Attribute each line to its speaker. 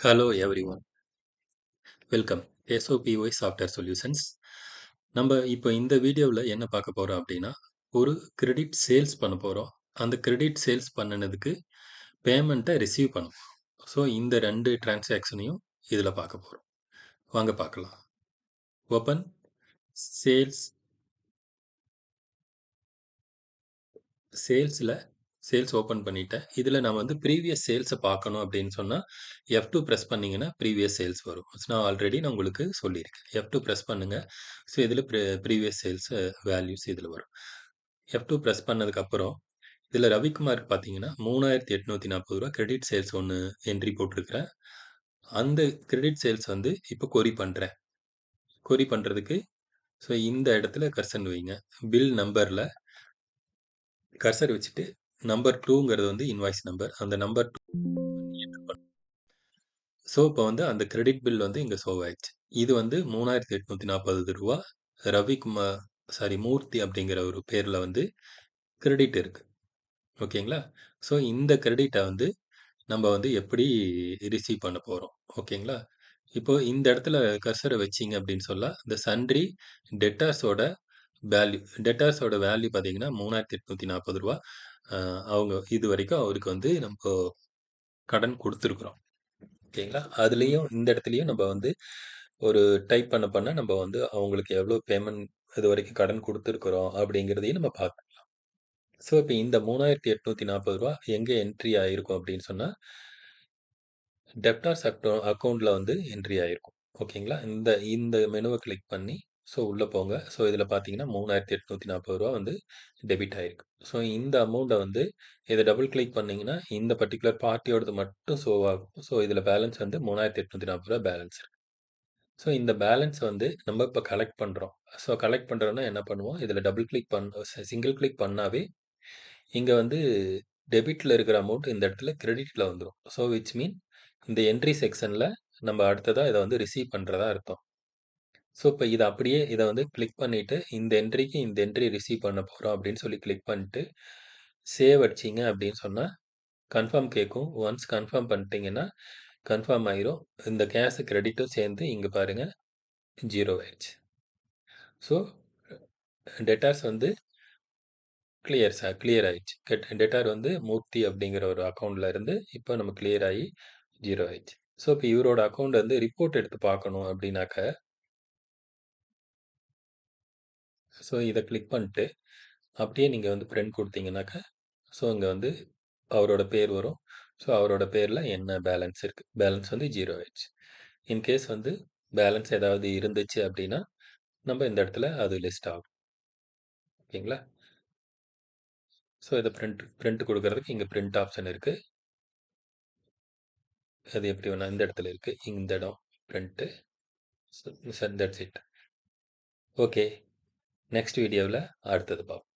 Speaker 1: Hello everyone welcome SOPY software solutions நம்ம இப்போ இந்த வீடியோவில் என்ன பார்க்க போகிறோம் அப்படின்னா ஒரு கிரெடிட் சேல்ஸ் பண்ண போகிறோம் அந்த கிரெடிட் சேல்ஸ் பண்ணினதுக்கு பேமெண்ட்டை ரிசீவ் பண்ணுவோம். ஸோ இந்த ரெண்டு டிரான்சாக்ஷனையும் இதில் பார்க்க போகிறோம் வாங்க பார்க்கலாம். ஓப்பன் சேல்ஸ் சேல்ஸில் சேல்ஸ் ஓப்பன் பண்ணிட்டேன். இதில் நான் வந்து ப்ரீவியஸ் சேல்ஸை பார்க்கணும் அப்படின்னு சொன்னால் எஃப் டூ ப்ரெஸ் பண்ணிங்கன்னா ப்ரீவியஸ் சேல்ஸ் வரும். நான் ஆல்ரெடி நான் உங்களுக்கு சொல்லியிருக்கேன். எஃப் டூ ப்ரெஸ் பண்ணுங்கள் ஸோ இதில் ப்ரீவியஸ் சேல்ஸ் வேல்யூஸ் இதில் வரும். எஃப் டூ ப்ரெஸ் பண்ணதுக்கப்புறம் இதில் ரவிக்குமார் பார்த்தீங்கன்னா மூணாயிரத்தி எட்நூற்றி நாற்பது ரூபா கிரெடிட் சேல்ஸ் ஒன்று என்ட்ரி போட்டிருக்கிறேன். அந்த கிரெடிட் சேல்ஸ் வந்து இப்போ கொரி பண்ணுறேன் கொரி பண்ணுறதுக்கு ஸோ இந்த இடத்துல கர்சன் வைங்க. பில் நம்பரில் கர்சர் வச்சுட்டு நம்பர் டூங்கிறது வந்து இன்வாய்ஸ் நம்பர் அந்த நம்பர் டூ ஸோ இப்போ வந்து அந்த கிரெடிட் பில் வந்து இங்கே சோவ் ஆயிடுச்சு. இது வந்து மூணாயிரத்தி எட்நூற்றி நாற்பது ரூபா ரவிக்குமார் சாரி மூர்த்தி அப்படிங்கிற ஒரு பேரில் வந்து கிரெடிட் இருக்கு. ஓகேங்களா? ஸோ இந்த கிரெடிட்டை வந்து நம்ம வந்து எப்படி ரிசீவ் பண்ண போகிறோம் ஓகேங்களா? இப்போ இந்த இடத்துல கர்சரை வச்சிங்க அப்படின்னு சொல்ல இந்த சன்றி டெட்டார்ஸோட வேல்யூ டெட்டார்ஸோட வேல்யூ பார்த்தீங்கன்னா மூணாயிரத்தி எட்நூற்றி நாற்பது ரூபா. அவங்க இது வரைக்கும் அவருக்கு வந்து நம்ம கடன் கொடுத்துருக்குறோம். ஓகேங்களா? அதுலேயும் இந்த இடத்துலையும் நம்ம வந்து ஒரு டைப் பண்ண பண்ண நம்ம வந்து அவங்களுக்கு எவ்வளோ பேமெண்ட் இது வரைக்கும் கடன் கொடுத்துருக்குறோம் அப்படிங்கிறதையும் நம்ம பார்க்கலாம் ஸோ இப்போ இந்த மூணாயிரத்தி எட்நூற்றி நாற்பது ரூபா எங்கே என்ட்ரி ஆகிருக்கும் அப்படின்னு சொன்னால் டெப்டார்ஸ் அக்கௌ அக்கௌண்ட்டில் வந்து என்ட்ரி ஆகிருக்கும் ஓகேங்களா? இந்த இந்த மெனுவை கிளிக் பண்ணி ஸோ உள்ளே போங்க. ஸோ இதில் பார்த்தீங்கன்னா மூணாயிரத்தி எட்நூற்றி நாற்பது ரூபா வந்து டெபிட் ஆகிருக்கு ஸோ இந்த அமௌண்ட்டை வந்து இதை டபுள் கிளிக் பண்ணிங்கன்னா இந்த பர்டிகுலர் பார்ட்டியோடது மட்டும் ஷோ ஆகும். ஸோ இதில் பேலன்ஸ் வந்து மூணாயிரத்தி எட்நூற்றி நாற்பது ரூபா பேலன்ஸ் இருக்குது ஸோ இந்த பேலன்ஸ் வந்து நம்ம இப்போ கலெக்ட் பண்ணுறோம் ஸோ கலெக்ட் பண்ணுறோன்னா என்ன பண்ணுவோம்? இதில் டபுள் கிளிக் பண்ண சிங்கிள் கிளிக் பண்ணாவே இங்கே வந்து டெபிட்டில் இருக்கிற அமௌண்ட் இந்த இடத்துல கிரெடிட்டில் வந்துடும் ஸோ விச் மீன் இந்த என்ட்ரி செக்ஷனில் நம்ம அடுத்ததாக இதை வந்து ரிசீவ் பண்ணுறதா அர்த்தம். ஸோ இப்போ இதை அப்படியே இதை வந்து கிளிக் பண்ணிவிட்டு இந்த என்ட்ரிக்கு இந்த என்ட்ரி ரிசீவ் பண்ண போகிறோம் அப்படின்னு சொல்லி கிளிக் பண்ணிட்டு சேவ் அடிச்சிங்க அப்படின்னு சொன்னால் கன்ஃபார்ம் கேட்கும். ஒன்ஸ் கன்ஃபார்ம் பண்ணிட்டீங்கன்னா கன்ஃபார்ம் ஆயிரும். இந்த கேஷ் கிரெடிட்டும் சேர்ந்து இங்கே பாருங்கள் ஜீரோ ஆயிடுச்சு. ஸோ டெட்டார்ஸ் வந்து கிளியர் சார் கிளியர் ஆயிடுச்சு. டெட்டார் வந்து மூர்த்தி அப்படிங்கிற ஒரு அக்கௌண்ட்டில் இருந்து இப்போ நம்ம கிளியர் ஆகி ஜீரோ ஆயிடுச்சு. ஸோ இப்போ இவரோட அக்கௌண்ட் வந்து ரிப்போர்ட் எடுத்து பார்க்கணும் அப்படின்னாக்க ஸோ இதை கிளிக் பண்ணிட்டு அப்படியே நீங்கள் வந்து பிரிண்ட் கொடுத்தீங்கன்னாக்கா ஸோ இங்கே வந்து அவரோட பேர் வரும். ஸோ அவரோட பேரில் என்ன பேலன்ஸ் இருக்குது பேலன்ஸ் வந்து ஜீரோ ஆயிடுச்சு. இன்கேஸ் வந்து பேலன்ஸ் ஏதாவது இருந்துச்சு அப்படின்னா நம்ம இந்த இடத்துல அது லிஸ்ட் ஆகும். ஓகேங்களா? ஸோ இதை பிரிண்ட் பிரிண்ட் கொடுக்கறதுக்கு இங்கே பிரிண்ட் ஆப்ஷன் இருக்குது அது எப்படி வேணால் இந்த இடத்துல இருக்குது இந்த இடம் print that's it okay next வீடியோவில் அடுத்தது பார்ப்போம்